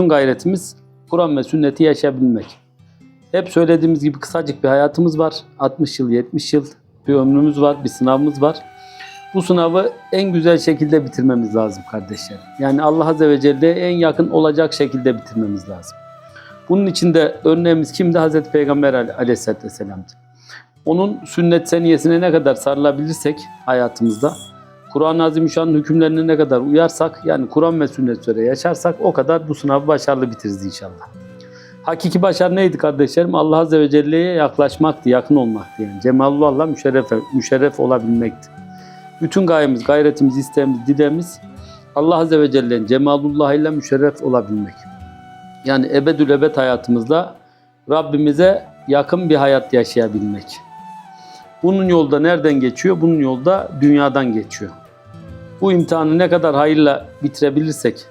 Bütün gayretimiz Kur'an ve sünneti yaşayabilmek. Hep söylediğimiz gibi kısacık bir hayatımız var. 60 yıl, 70 yıl bir ömrümüz var, bir sınavımız var. Bu sınavı en güzel şekilde bitirmemiz lazım kardeşlerim. Yani Allah Azze ve Celle'ye en yakın olacak şekilde bitirmemiz lazım. Bunun için de örneğimiz kimdi? Hazreti Peygamber Ale- Aleyhisselatü Vesselam'dı. Onun sünnet seniyesine ne kadar sarılabilirsek hayatımızda, Kur'an-ı Azimüşşan'ın hükümlerine ne kadar uyarsak, yani Kur'an ve sünnet üzere yaşarsak o kadar bu sınavı başarılı bitiririz inşallah. Hakiki başarı neydi kardeşlerim? Allah Azze ve Celle'ye yaklaşmaktı, yakın olmaktı yani. Cemalullah'la müşerref, müşerref olabilmekti. Bütün gayemiz, gayretimiz, isteğimiz, dileğimiz Allah Azze ve Celle'nin Cemalullah ile müşerref olabilmek. Yani ebedül ebed hayatımızda Rabbimize yakın bir hayat yaşayabilmek. Bunun yolda nereden geçiyor? Bunun yolda dünyadan geçiyor. Bu imtihanı ne kadar hayırla bitirebilirsek,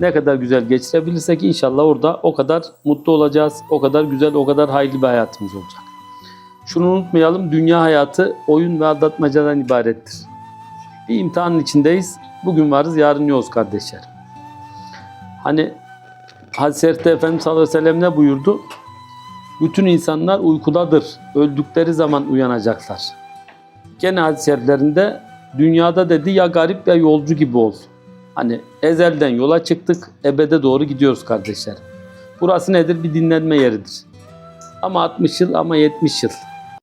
ne kadar güzel geçirebilirsek inşallah orada o kadar mutlu olacağız. O kadar güzel, o kadar hayırlı bir hayatımız olacak. Şunu unutmayalım, dünya hayatı oyun ve aldatmacadan ibarettir. Bir imtihanın içindeyiz. Bugün varız, yarın yokuz kardeşler. Hani Şerif'te Efendimiz sallallahu aleyhi ve sellem ne buyurdu? Bütün insanlar uykudadır. Öldükleri zaman uyanacaklar. Gene hadis-i şeriflerinde dünyada dedi ya garip ya yolcu gibi ol. Hani ezelden yola çıktık, ebede doğru gidiyoruz kardeşler. Burası nedir? Bir dinlenme yeridir. Ama 60 yıl ama 70 yıl.